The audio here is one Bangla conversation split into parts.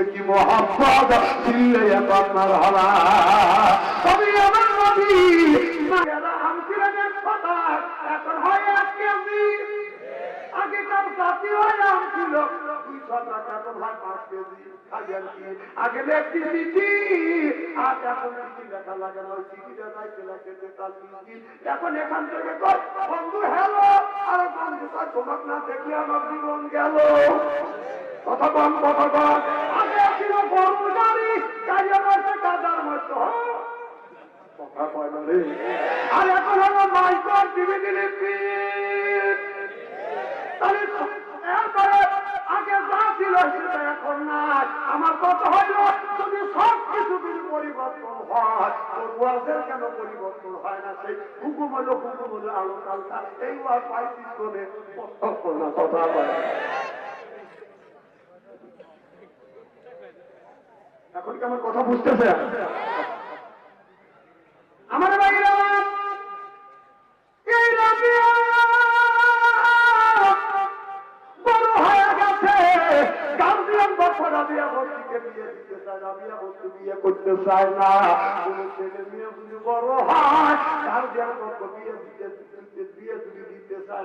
দিলে কি মোহাম্মদ চিল্লে আপনার হলা। তবে আমার নবী এখন হয় এক কেজি। আগেকার জাতি হয় আম ছিল। এখন আগে লেখছি চিঠি। আর এখন চিঠি লেখা লাগে না। ওই চিঠিটা যাইতে লাগে যে তার এখন এখান থেকে বন্ধু হ্যালো। আর বন্ধু কয়, তোমাকে না দেখলে আমার জীবন গেল। কম কথা আগে ছিল গরু গাড়ি গাড়ি রয়েছে কাদার এখন আগে যা ছিল এখন নাই। আমার কথা হইল যদি সব কিছু পরিবর্তন হয় তো ওয়াজের কেন পরিবর্তন হয় না সেই হুকুম হলো হুকুম হলো আলো কালকা। এই ওয়াজ পাইছি করে না, কথা বলে এখন কি আমার কথা বুঝতেছে?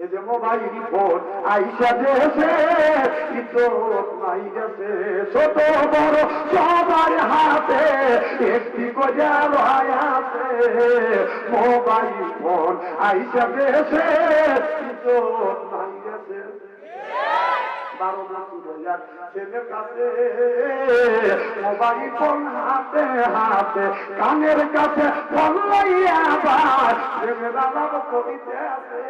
মোবাইল ফোন আইসা দেশে নাই গেছে। ছোট বড় সবার হাতে একটি গজা আছে। মোবাইল ফোন আইসা দেশে নাই বারো হইয়ার ছেলে কাছে, মোবাইল ফোন হাতে হাতে, কানের কাছে ফোন লইয়া আবার প্রেমের আলাপ করিতে আছে।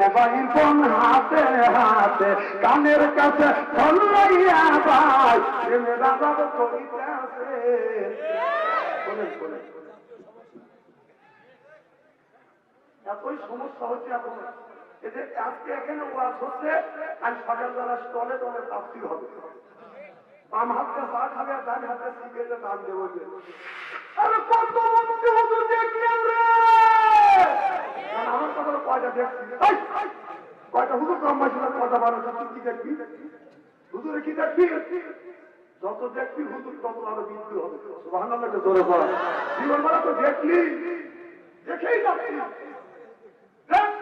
মোবাইল ফোন হাতে হাতে, কানের কাছে ফোন লইয়া আবার প্রেমের আলাপ করিতে আছে। শোনেন শোনেন এতই সমস্যা হচ্ছে এখন। এদের আজকে এখানে ওয়াজ হচ্ছে, আজ সকালবেলা স্টলে টলে তাপ্তি হবে। বাম হাতে চা খাবে, আর ডান হাতে সিগারেটে দেবো। আরে দেখছি। কি কি যত দেখবি হুজুর, তত আরও বৃদ্ধি হবে। জীবন বেলা। তো দেখলি। দেখেই যাচ্ছি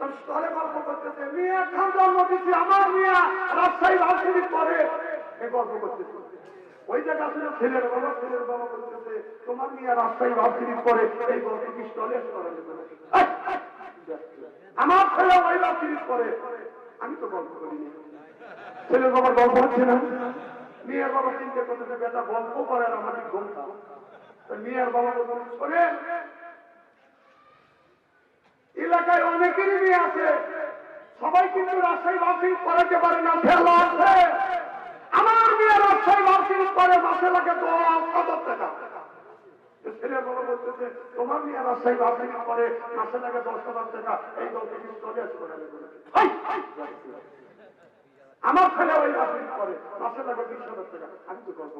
গল্প করতেছে দিচ্ছি আমার মেয়ে গল্প ওই ছেলের ছেলের তোমার মেয়ে রাজশাহী রাজধানী পরে এই গল্প কি স্থলে স্থলে আমার ছেলে ওই রাজধানী পরে আমি তো গল্প করিনি। ছেলের বাবা গল্প হচ্ছে না। মেয়ের বাবা চিন্তা করতেছে, বেটা, গল্প করে আর ঘুমটা মেয়ের বাবা বলতেছে শোনে এলাকায় অনেকেরই আছে। সবাই কিন্তু রাজশাহী বাসিং করাতে পারে না ফেলা আছে আমার মেয়ে রাজশাহী বাসিং করে, মাসে লাগে দশ হাজার টাকা। লাগে দশ এই না। আমার ছেলে ওই করে, মাসে বিশ আমি তো গল্প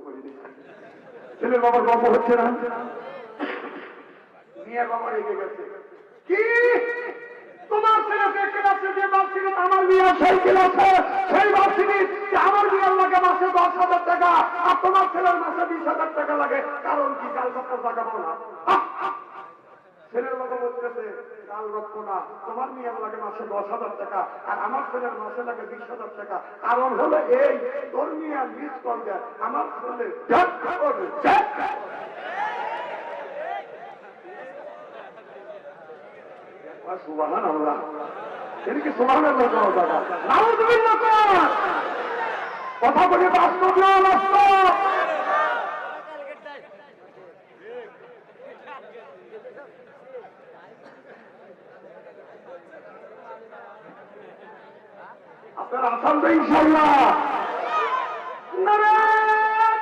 বাবার গল্প হচ্ছে না। মেয়ের বাবা রেগে গেছে। তোমার ছেলে আমার মেয়ে সেই ক্লাসে সেই যে আমার মেয়ের লাগে মাসে দশ হাজার টাকা আর তোমার ছেলের মাসে বিশ হাজার টাকা লাগে। কারণ কি? কাল সপ্তাহ না। ছেলের বাবা বলতেছে কাল রক্ষ তোমার মেয়ের লাগে মাসে দশ হাজার টাকা আর আমার ছেলের মাসে লাগে বিশ হাজার টাকা। কারণ হলো এই, তোর মেয়ে মিস আমার ছেলে ঝাক করবে, ঝাক করবে। কথা? বলে বাস্তব আপনার আসাম তো ইনশাল্লাহ নারায়ণ!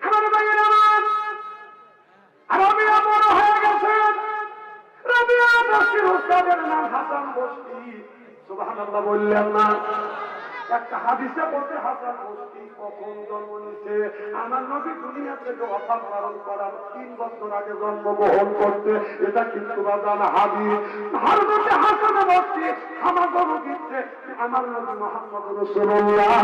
আমার ভাইয়ের আমার রাবিয়া বড় হয়ে গেছে রাবিয়া বস্তির উস্তাদের নাম হাসান বস্তি সুবহানাল্লাহ বললেন না একটা হাদিসে বলতে হাসান বস্তি কখন জন্ম নিছে আমার নবী দুনিয়া থেকে পালন করার তিন বছর আগে জন্মগ্রহণ করতে এটা কিন্তু বাজান হাদিস ভারতে হাসান বস্তি আমার গরু দিচ্ছে আমার নবী মোহাম্মদ রসুল্লাহ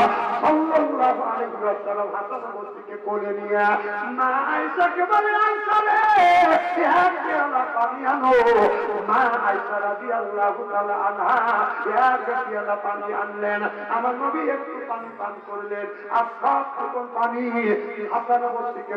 আমার নবী একটু পানি পান করলেন। আর সব পানি হাসান বস্তিকে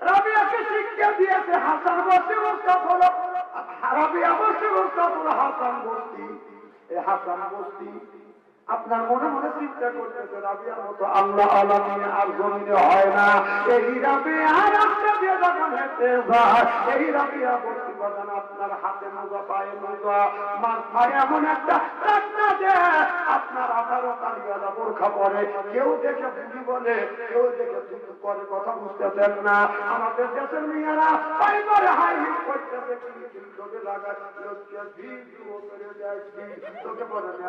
রাবিয়াকে শিক্ষা দিয়েছে, হাসান বস্তি মুস্তাফ হলো রাবিয়া বস্তি মুস্তাফ হলো হাসান বস্তি। এই হাসান বস্তি, আপনার মনে মনে চিন্তা করতেছে, রাবিয়ার মতো আল্লাহ আলমিনে আর জমিনে হয় না। এই দিয়ে যখন হেঁটে যায়, এই রাবিয়া বস্তি আপনার হাতে মোজা, পায়ে মোজা মাথায় এমন একটা রাস্তা যে আপনার আঠারো তালিয়ালা বোরখা পরে কেউ দেখে বুঝি বলে, কেউ দেখে দুটো করে, কথা বুঝতেছেন না। আমাদের দেশের মেয়েরা পাই করে হাই করতেছে কিন্তু লাগা লোককে করে দিয়ে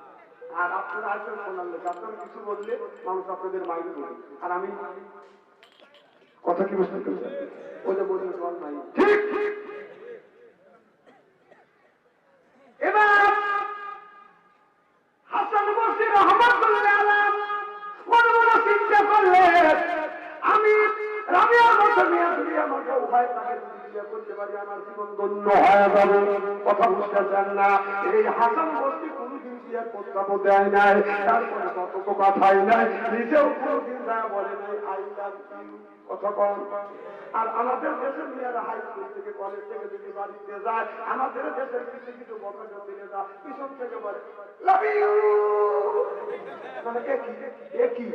আর আপনারা আসেন শোনার লোক আপনারা কিছু বললে মানুষ আপনাদের মাইন্ড করবে আর আমি কথা কি বুঝতে পেরেছেন? ওটা বললে জল নাই ঠিক ঠিক। এবার হাসান বসির রহমতুল্লাহ আলাম চিন্তা করলে আমি রাবিয়ার মতো, মেয়ে দুনিয়ার উভয় তাকে করতে পারি, আমার জীবন ধন্য হয়ে যাবে। কথা বুঝতেছেন না। এই হাসান বস্তি কোনোদিন বিয়ে প্রস্তাব দেয় নাই, তারপরে কত কথাই নাই, নিজেও কোনোদিন দেয় বলে নাই, আই লাভ ইউ। আর আমাদের দেশের মেয়েরা হাই স্কুল থেকে কলেজ থেকে যদি বাড়িতে যায়, আমাদের দেশের কিছু কিছু বছর দিলে যা পিছন থেকে বলে, লাভ ইউ। মানে একই একই।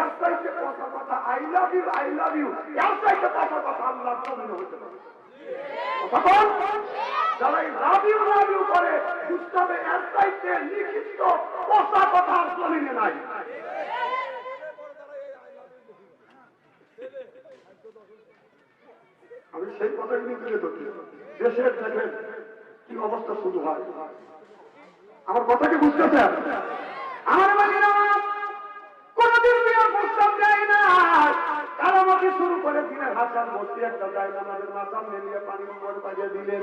এর চাইতে কথা কথা, I love you, I love you. এর চাইতে কথা কথা আল্লাহ কমনে হতে পারে। কথা? করে লিখিত কথা কথা নাই। আমি সেই কথাগুলি তুলে ধরছি। দেশের দেখেন কি অবস্থা শুরু হয়। আমার কথা কি বুঝতেছেন? আমার কোনদিন বিয়ের প্রস্তাব দেয় না। কারামাকে শুরু করে দিনের হাসান বসে একটা না আমাদের মাথা মেলিয়ে পানি দিলেন।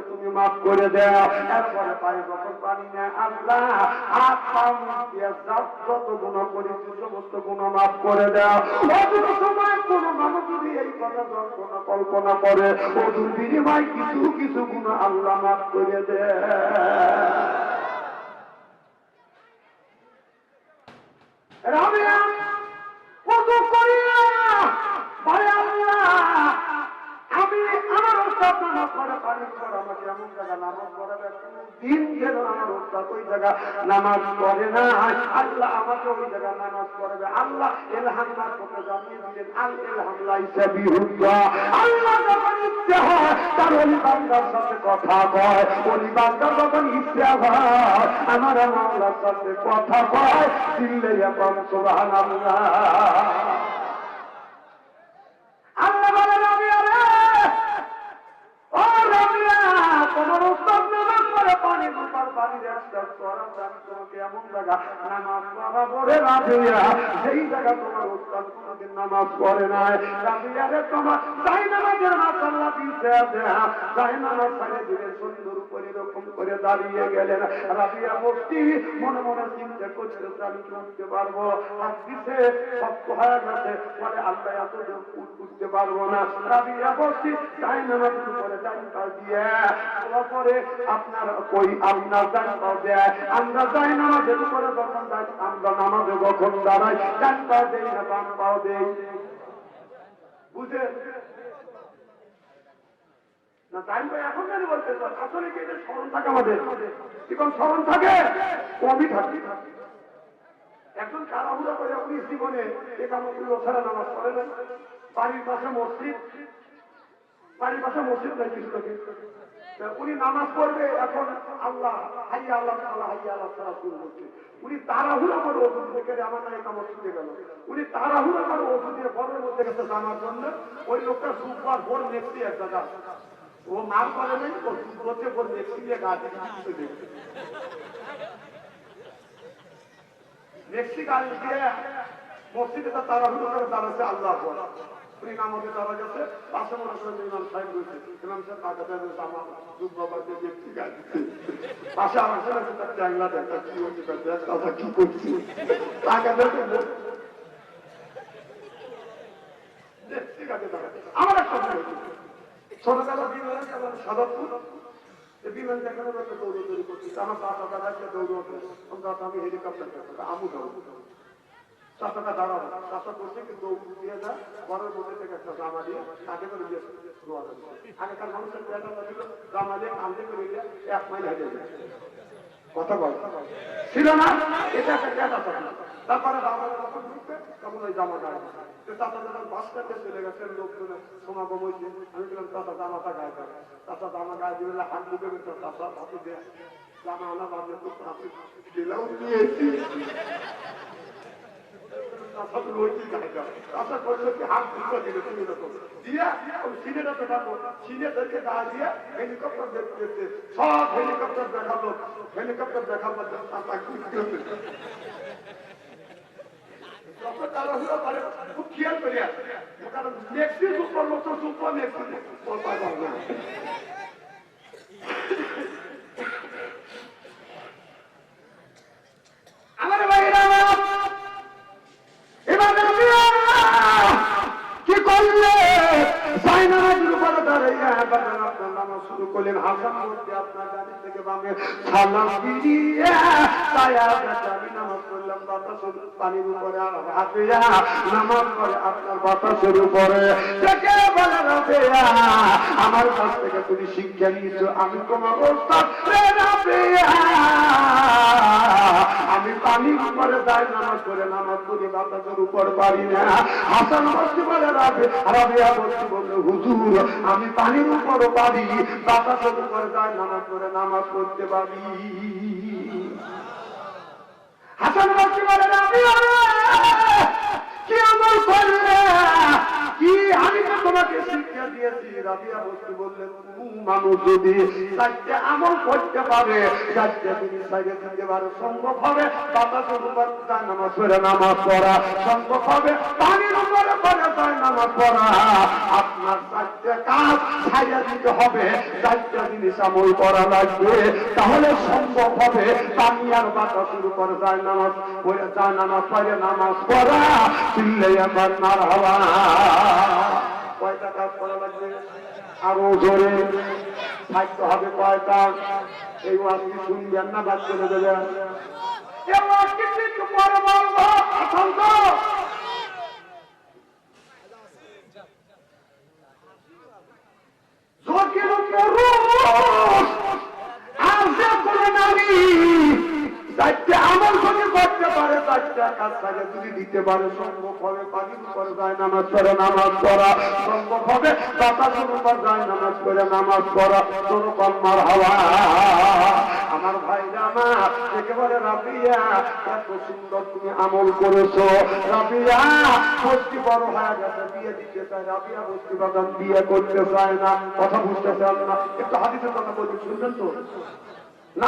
মাফ করে দেয় এরপরে পায়ে যখন পানি নেয়, আল্লাহ হাত পা মুখ দিয়ে যত গুণ করেছি মাফ করে দেয় সময় কোন মানুষ যদি এই কথা কল্পনা করে অদূর বিনিময় কিছু কিছু গুণ আল্লাহ মাফ করে দেয়। রামিয়া, কত করিয়া? ভাই আল্লাহ আমি আমার ওস্তাদ নামাজ পড়ে, পানি পর আমাকে এমন জায়গা নামাজ পড়াবে দিন যেন আমার ওস্তাদ ওই জায়গা নামাজ পড়ে না। আল্লাহ আমাকে ওই জায়গা নামাজ পড়াবে। আল্লাহ এলহামদার কথা জানিয়ে দিলেন আল এলহামলা হিসাবি হুদ্দা আল্লাহ যখন ইচ্ছে হয়, তার অলি বান্দার সাথে কথা কয়। অলি বান্দার যখন ইচ্ছে হয়, আমার মামলার সাথে কথা কয়। দিল্লে এখন সোহান তোমার দাঁড়িয়ে গেলেন। রাবিয়া মুফতি, মনে মনে চিন্তা করতে আমি কি পারব? হাত দিছে হয়ে গেছে। বলে, আল্লাহ এত উঠতে পারব না। রাবিয়া বলছি তাই দিয়ে তারপরে আপনার এখন স্মরণ থাকে থাকে? কমই থাকে। একজন তাড়াহুড়া করে আপনি জীবনে একামতি ছাড়া নামাজ পড়ে বাড়ির পাশে মসজিদ। বাড়ির পাশে মসজিদ নাই কিছু উনি নামাজ পড়বে, এখন আল্লাহ, হাইয়া আল্লাহ আল্লাহ হাইয়া আল্লাহ ছাড়া শুরু করছে। উনি তাড়াহুড়া করে ওষুধ দিয়ে আমার না একামত ছুটে গেল। উনি তাড়াহুড়া করে ওষুধ দিয়ে ঘরের মধ্যে গেছে জানার জন্য। ওই লোকটা সুপার ভোর নেক্সটি এক জায়গা ও মার করে নেই, ও সুপ্রতে ভোর নেক্সটি দিয়ে গাছে। নেক্সটি গাড়ি দিয়ে মসজিদে তার করে দাঁড়াচ্ছে আল্লাহ পর উনি নামাজে দাঁড়া গেছে। পাশে মনে করেন ইমাম সাহেব রয়েছে। ইমাম সাহেব টাকা দেবে আমার দুধ বাবাকে দেখছি গাড়ি পাশে আমার ছেলে তার জানলা দেখা কি হচ্ছে? তার দেখ কথা কি করছি? টাকা দেবে গাড়ি দাঁড়া। আমার একটা হয়েছে। ছোটবেলা বিমানে গেলাম সাদাপুর। বিমান দেখানো একটা দৌড় তৈরি করছি আমার চাচা দাদা একটা আমি হেলিকপ্টার আমু দৌড় চাচাটা দাঁড়াবো চাচা করছে কি দৌড় দিয়ে যা ঘরের মধ্যে থেকে একটা জামা দিয়ে তাকে করে দিয়ে। আগেকার মানুষের পেয়াটা ছিল, জামা দিয়ে কান্দে করে দিয়ে এক মাইল হেঁটে যায়। ছিল না তারপরে জামা চলে গেছে আমি তো রয়েছে চাচা করল কি হাত ঢুকে দিলে তুমি এরকম দিয়ে ওই সিনেটা ডাকো সিনে থেকে গায়ে দিয়ে হেলিকপ্টার দেখতে দেখতে সব হেলিকপ্টার দেখাল হেলিকপ্টার বলতে পারবে না আমার ভাইরা এবার রবিয়া কি করলে সাইনামাজের উপর দাঁড়িয়ে আপনার শুরু করলেন। হাসান মধ্যে আপনার গাড়ি থেকে বামে সালাম ফিরিয়ে তাই আমি নামাজ পড়লাম, বাতাসের পানির উপরে আর হাতিয়া নামাজ পড়ে আপনার বাতাসের উপরে। দেখে বলে রাবেয়া আমার কাছ থেকে তুমি শিক্ষা নিয়েছো, আমি তোমার ওস্তাদ রাবেয়া আমি পানির উপরে দায় নামাজ করে নামাজ পড়ি বাতাসের উপর পারি না। হাসান বলছি বলে রাবে রাবিয়া বলছি, বলল, হুজুর, আমি পানির উপরও পারি বাতাসের করে তাই নামাজ করে নামাজ করতে পারি আমি কি আমি তো তোমাকে শিক্ষা দিয়েছি? রাবিয়া বস্তু বললেন মানুষ যদি চারটে আমল করতে পারে, চারটে জিনিস দিতে পারে, সম্ভব হবে তার নামাজ পড়ে নামাজ পড়া। সম্ভব হবে পানির উপরে পড়ে তার নামাজ পড়া। আপনার চারটে কাজ ছাইয়া দিতে হবে, চারটে জিনিস আমল করা লাগবে। তাহলে সম্ভব হবে পানি আর বাতাসের উপরে তার নামাজ পড়ে তার নামাজ পড়ে, নামাজ পড়া। চিল্লে আমার মার হওয়া। কয়টা কাজ করা আরও জোরে। থাকতে হবে কয়টা? এই ওয়াজটি শুনবেন না বাদ করে দেবেন। এ ওয়াজটি একটু পরে বলব এখন তো জোরকির পুরুষ আর যে কোনো নারী আমার ভাই সুন্দর তুমি আমল করেছ। রাবিয়া, বস্তি বড় হয়ে গেছে, বিয়ে দিতে চায়, রাবিয়া বস্তি বাদাম বিয়ে করতে চায় না, কথা বুঝতে চান না। একটু হাদিসের কথা বলছি শুনবেন তো? না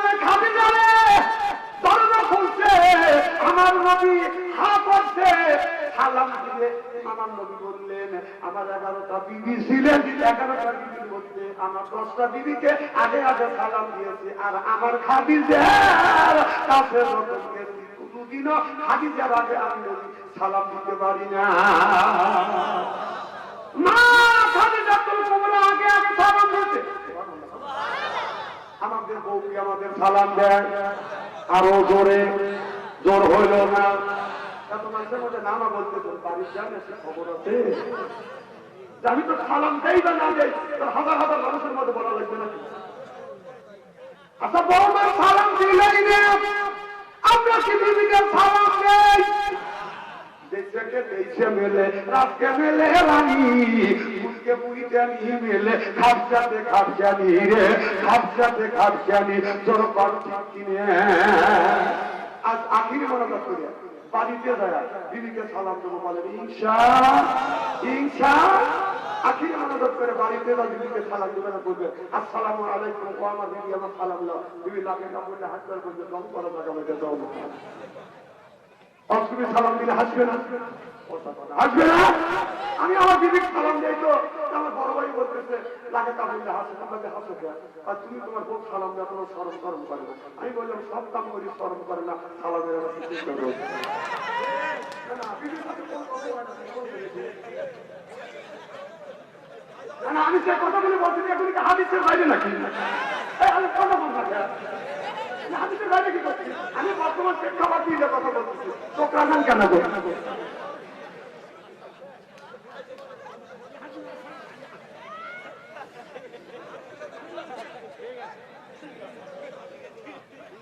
আমার নবী হা করছে সালাম দিলে আমার নবী বললেন, আমার এগারোটা বিবি ছিলেন, এগারোটা বিবির মধ্যে আমার দশটা বিবিকে আগে আগে সালাম দিয়েছে। আর আমার খাদিজার কাছে যখন গেছি, কোনোদিনও খাদিজার আগে আমি সালাম দিতে পারি না। মা খাদিজা তোর আগে আগে সালাম দিতে আমাদের বউকে আমাদের সালাম দেয়। আরও জোরে। জোর হইল না। মানুষের মধ্যে নামা বলতে তোর বাড়ির জানে সে খবর আছে। যে আমি তো সালাম দেই বা না দেই তোর হাজার হাজার মানুষের মধ্যে বলা লাগবে না বৌমার সালাম দিলেই নে আমরা কি দিদিকে সালাম দেই? দেশকে দেশে মেলে রাতকে মেলে রানী। ফুলকে বুইতে মেলে খাপসাতে খাপসানি রে খাপসাতে খাপসানি তোর পার ঠিক কিনে। আজ আখিরি মনোযোগ করি বাড়িতে যায় দিদিকে সালাম দেবো, বলেন, ইনশা ইনশা, আখিরি মনোযোগ করে বাড়িতে যা দিদিকে সালাম দেবে না, বলবে, আসসালামু আলাইকুম, ও আমার দিদি আমার সালাম দাও। দিদি লাখে না বললে হাত করে বলবে, দম করো না আমাকে দাও অসুবি সালাম দিলে হাসবে না? হাসবে না? আমি আমার দিদিকে সালাম দেই তো। আমার বড় ভাই বলতেছে, লাগে তা বললে হাসে তোমাকে হাসো আর তুমি তোমার খুব সালাম দেওয়া কোনো সরম সরম করে। আমি বললাম, সব কাম করি সরম করে না, সালামের কথা আমি সে কথাগুলো বলছি যে এগুলি কি হাদিসের বাইরে নাকি? আমি কথা বলব না। আমি বর্তমান প্রেক্ষাপট দিয়ে কথা বলতেছি চোখ রাখান কেন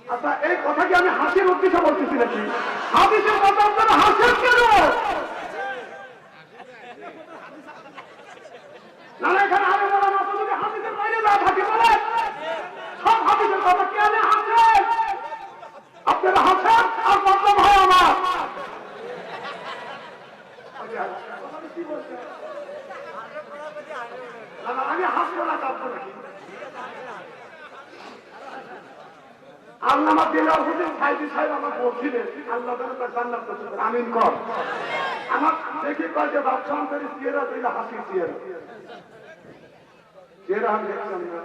আচ্ছা এই কথা কি আমি হাসির উদ্দেশ্যে বলতেছি নাকি? হাদিসের কথা আপনারা হাসেন কেন? না এখানে আরও বলা মাত্র যদি হাদিসের বাইরে না থাকে বলে সব হাদিসের কথা কেন হাসেন আপনারা হাসেন আর বদনাম হয় আমার না, না, আমি হাসবো না কাঁদবো নাকি আল্লামা দিলার হুসেন সাইদি সাহেব আমার বলছিলেন আল্লাহ যেন তার জান্নাত করতে পারে। আমিন কর। আমার দেখি কয় যে বাদশাহ চেহারা দিলে হাসি চেহারা চেহারা আমি দেখলাম না।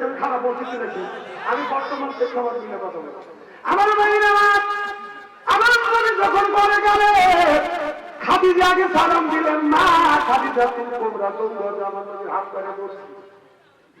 কেন খারাপ আমি বর্তমান কথা আমার আমার যখন গেলে সালাম দিলেন না খাদিজা, তুমি কোবরা তোমরা আমার হাত ধরে বসছি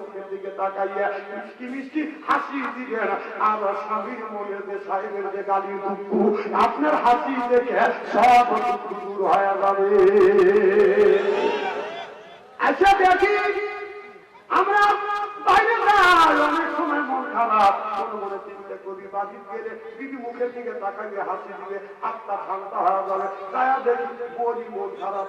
মুখের দিকে তাকাইয়া, মিষ্টি মিষ্টি, হাসি দিলেন আর স্বামীর যে সাহেবের যে গালি দুঃখ, আপনার হাসি দেখে সব দুঃখ দূর হয়ে যাবে। আচ্ছা দেখি, আমরা বাইরে যাই, অনেক সময় মন খারাপ। মনে মনে চিন্তা করি বাজিত গেলে দিদি মুখের দিকে তাকাইলে হাসি দিলে আত্মা ঠান্ডা হয়ে যাবে। তাই দেখি, বলি মন খারাপ।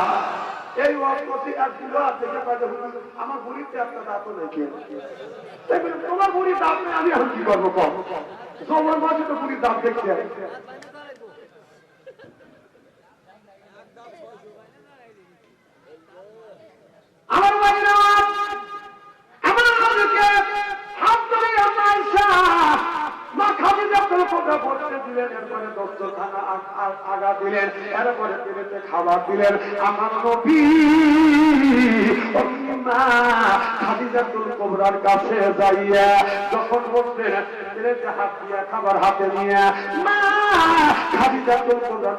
এই আমার বুড়িতে একটা নেই তোমার দাঁত নেই, আমি এখন কি করব কম তোমার মাঝে তো বুড়ির দাঁত দেখতে আমার বাড়ির দিলেন, এরপরে প্লেটে খাবার দিলেন। আমার কোবরার কাছে যাইয়া যখন প্লেটে হাত দিয়া খাবার হাতে নিয়ে।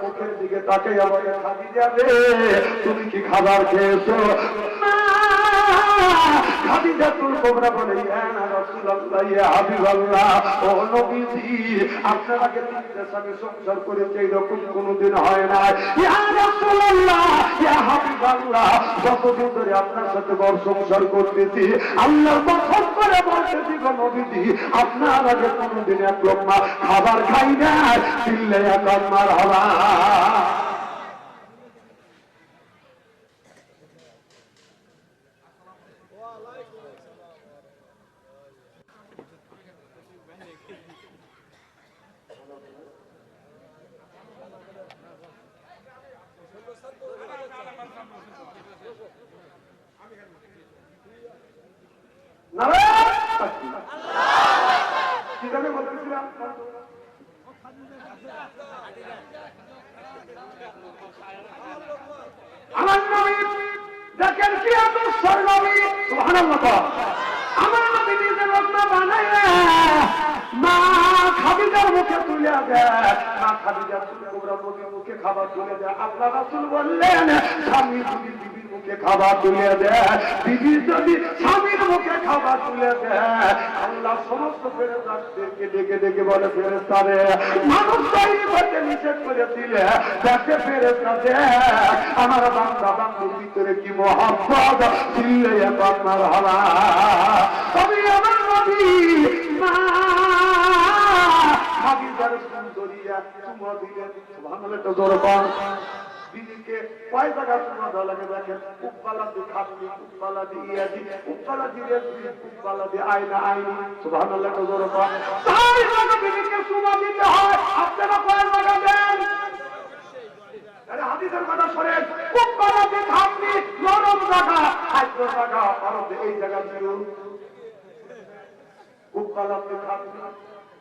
মুখের দিকে তাকে বলে, খাদিজা রে, তুমি কি খাবার খেয়েছো? নবীজি আপনার কোনোদিন হয় না ইয়া রাসূলুল্লাহ, ইয়া হাবিবাল্লাহ, যতদিন ধরে আপনার সাথে বর সংসার করতেছি, আল্লাহর কসম করে বলতেছি গো নবীজি, আপনার আগে কোনোদিন এক লোকমা খাবার খাই না চিল্লে এক মার বলতেছিলাম আমার তুলে দেয় মা খাদিজার খাবার তুলে দেয় আল্লাহ রাসূল বললেন স্বামী মুখে খাবার তুলে দেয় বিবি যদি স্বামীর মুখে খাবার তুলে দেয় আল্লাহ সমস্ত ফেরেস্তাদেরকে ডেকে ডেকে বলে ফেরেস্তারে মানুষ তৈরি করতে নিষেধ দেখে ফেরেস্তা দেখ আমার বান্দা বান্ধব ভিতরে কি মহাব্বত? চিল্লে আপনার হলা তবে আমার মা খাদিজার সুন্দরিয়া চুমা দিলেন। সুবহানাল্লাহ একটা জোর দিদিকে কয় টাকা চুমা দেওয়া লাগে দেখেন উপ্পালা দি খাবনি উপ্পালা দি ইয়াদি উপ্পালা দি রেদি উপ্পালা দি আয়না আইনি, সুবহানাল্লাহ একটা জোর পান তাই টাকা দিদিকে চুমা দিতে হয়, আপনারা কয় টাকা দেন? আরে হাদিসের কথা শোনেন উপ্পালা দি খাবনি নরম জায়গা, খাদ্য জায়গা ভারতে এই জায়গা ছিল উপ্পালাতে খাবনি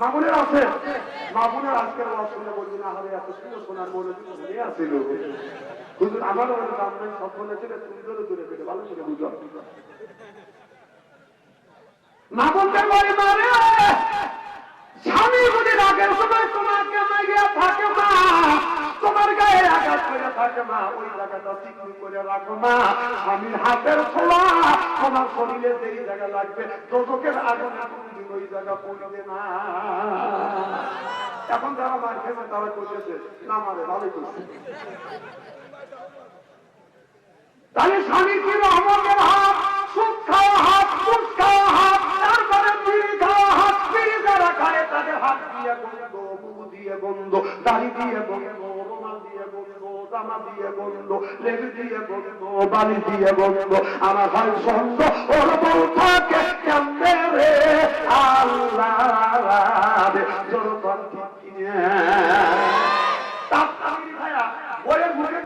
মামুনের আছে। মামুনের আজকের ওয়াজ শুনে বলছি, না হলে এত সুন্দর সোনার মনে নিয়ে আসিল হুজুর আমারও ওই দাম নাই সব মনে ছিল সুন্দর দূরে পেটে ভালো করে বুঝো মামুনকে বলে মারে থাকে মা, ওই জায়গাটা চিকনি করে রাখো মা। স্বামীর হাতের ছোঁয়া তোমার শরীরে যেই জায়গা লাগবে দোজকের আগুনে কোনদিন ওই জায়গা পড়বে না এখন যারা মার খেয়েছে, তারা করতেছে না মারে ভালোই করছে। তাহলে স্বামী কি রহমতের হাত, সুখ খাওয়া হাত সুখ খাওয়া হাত, তারপরে বিড়ি খাওয়া হাত, বিড়ি যারা খায়, তাদের হাত দিয়ে গন্ধ, মুখ দিয়ে গন্ধ, দাড়ি দিয়ে গন্ধ। বালি দিয়ে বন্ধ আমার ভাই সন্ধ ওর বউ থাকে কেমনে রে? আল্লাহ জনতন্ত্র কিনে।